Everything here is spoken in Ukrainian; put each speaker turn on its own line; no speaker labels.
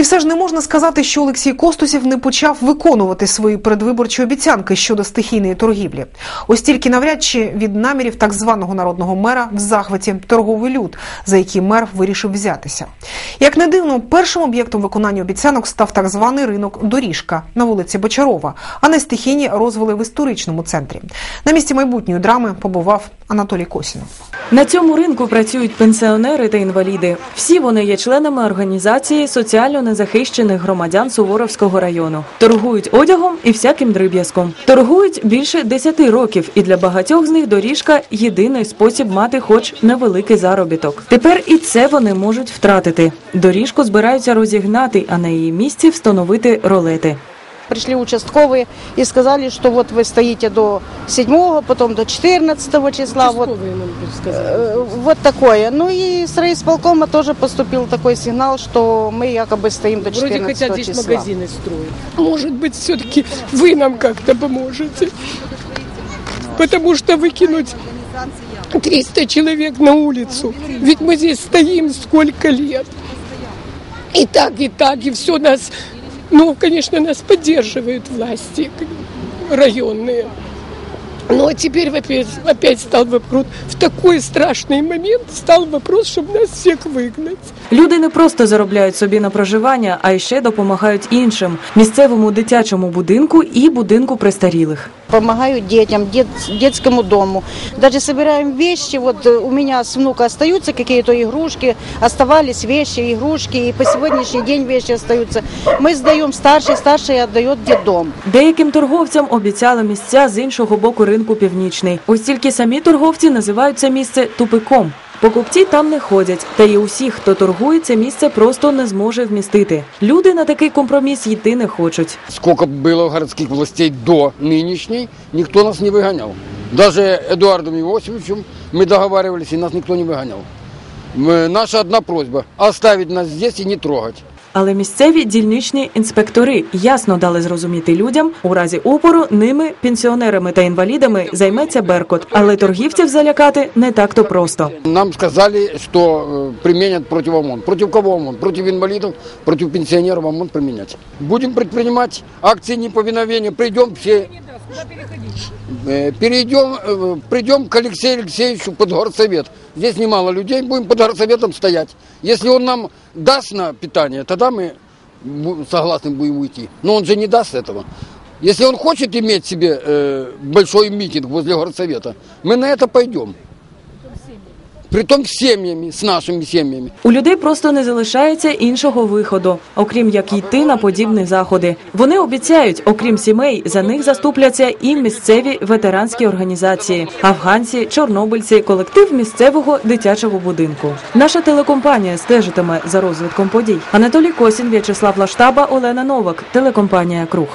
І все ж не можна сказати, що Олексій Костусів не почав виконувати свої передвиборчі обіцянки щодо стихійної торгівлі. Ось тільки навряд чи від намірів так званого народного мера в захваті торговий люд, за який мер вирішив взятися. Як не дивно, першим об'єктом виконання обіцянок став так званий ринок Доріжка на вулиці Бочарова, а не стихійні розвили в історичному центрі. На місці майбутньої драми побував Анатолій Косінов.
На цьому ринку працюють пенсіонери та інваліди. Всі вони є членами організації соціально незахищених громадян Суворовського району. Торгують одягом і всяким дриб'язком. Торгують більше 10 років, і для багатьох з них доріжка єдиний спосіб мати хоч невеликий заробіток. Тепер і це вони можуть втратити. Доріжку збираються розігнати, а на її місці встановити ролети.
Пришли участковые и сказали, что вот вы стоите до 7 потом до 14 числа. Вот, э, вот такое. Ну и с райисполкома тоже поступил такой сигнал, что мы якобы стоим до 14
Вроде хотят здесь
числа.
магазины строить. Может быть, все-таки вы нам как-то поможете. Потому что выкинуть 300 человек на улицу. Ведь мы здесь стоим сколько лет. И так, и так, и все нас, ну, конечно, нас поддерживают власти районные. Но а теперь опять, опять стал вопрос, в такой страшный момент стал вопрос, чтобы нас всех выгнать.
Люди не просто заробляють собі на проживання, а й ще допомагають іншим місцевому дитячому будинку і будинку престарілих.
Помогаю детям, дет- детскому дому. Даже собираем вещи. Вот э, у меня с внука остаются какие-то игрушки, оставались вещи, игрушки, и по сегодняшний день вещи остаются. Мы сдаем старший, старший отдает в детдом.
Деяким торговцям обіцяли місця з іншого боку ринку північний. Ось тільки самі торговці називають це місце тупиком. Покупці там не ходять, та й усі, хто торгує, це місце просто не зможе вмістити. Люди на такий компроміс йти не хочуть.
Сколько было городских властей до нынешней, никто нас не выгонял. Даже Эдуардом Иосифовичем мы договаривались, и нас никто не выгонял. Мы- Наша одна просьба – оставить нас здесь и не трогать.
Але місцеві дільничні інспектори ясно дали зрозуміти людям, у разі опору ними, пенсіонерами та інвалідами, займеться Беркут. Але торгівців залякати не так-то просто.
Нам сказали, что э, применят против ОМОН. Против кого ОМОН? Против инвалидов, против пенсионеров ОМОН применять. Будем предпринимать акции неповиновения. Придем Э, Перейдем, э, придем к Алексею Алексеевичу под горсовет. Здесь немало людей, будем под горсоветом стоять. Если он нам даст на питание, тогда мы согласны будем уйти. Но он же не даст этого. Если он хочет иметь себе э, большой митинг возле горсовета, мы на это пойдем. Притом з сім'ями, з нашими сім'ями.
У людей просто не залишається іншого виходу, окрім як йти на подібні заходи. Вони обіцяють, окрім сімей, за них заступляться і місцеві ветеранські організації, афганці, чорнобильці, колектив місцевого дитячого будинку. Наша телекомпанія стежитиме за розвитком подій. Анатолій Косін, В'ячеслав Лаштаба, Олена Новак, телекомпанія Круг.